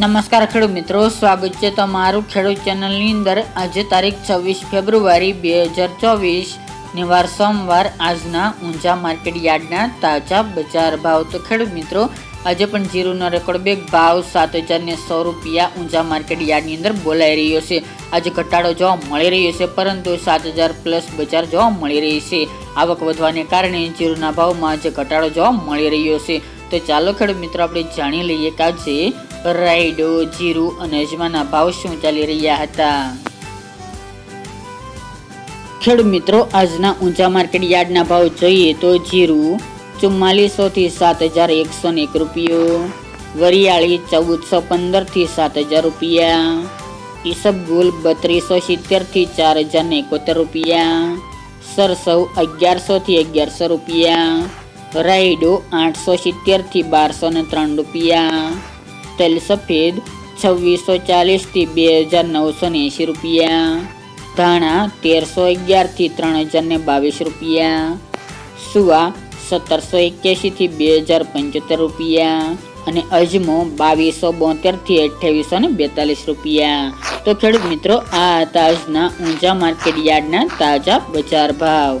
નમસ્કાર ખેડૂત મિત્રો, સ્વાગત છે તમારું ખેડૂત ચેનલની અંદર. આજે તારીખ છવ્વીસ ફેબ્રુઆરી બે હજાર ચોવીસ, નિવાર સોમવાર, આજના ઊંઝા માર્કેટ યાર્ડના તાજા બજાર ભાવ. તો ખેડૂત મિત્રો, આજે પણ જીરુનો રેકોર્ડ બેગ ભાવ સાત હજારને સો રૂપિયા ઊંઝા માર્કેટ યાર્ડની અંદર બોલાઈ રહ્યો છે. આજે ઘટાડો જોવા મળી રહ્યો છે, પરંતુ સાત હજાર પ્લસ બજાર જોવા મળી રહી છે. આવક વધવાને કારણે જીરુના ભાવમાં આજે ઘટાડો જોવા મળી રહ્યો છે. તો ચાલો ખેડૂત મિત્રો, આપણે જાણી લઈએ કે આજે રાયડો, જીરું અને અજમાના ભાવ શું ચાલી રહ્યા હતા? ખેડૂત મિત્રો, આજના ઊંચા માર્કેટ યાર્ડના ભાવ જોઈએ તો જીરું ચુમ્માલીસો થી સાત હજાર એકસો ને એક રૂપિયો, વરિયાળી ચૌદસો પંદરથી સાત હજાર રૂપિયા ઈસબગુલ બત્રીસો સિત્તેરથી ચાર હજાર ને એકોતેર રૂપિયા, સરસવ અગિયારસો થી અગિયારસો રૂપિયા, રાયડો આઠસો સિત્તેરથી બારસો ને ત્રણ રૂપિયા તેલ સફેદ છવ્વીસો ચાલીસથી બે હજાર નવસો એંશી રૂપિયા. ધાણા તેરસો અગિયારથી ત્રણ હજાર ને બાવીસ રૂપિયા. સુવા સત્તરસો એક્યાસીથી બે હજાર પંચોતેર રૂપિયા. અને અજમો બાવીસો બોતેરથી અઠ્યાવીસો ને બેતાલીસ રૂપિયા. તો ખેડૂત મિત્રો, આ હતા આજના ઊંઝા માર્કેટ યાર્ડના તાજા બજાર ભાવ.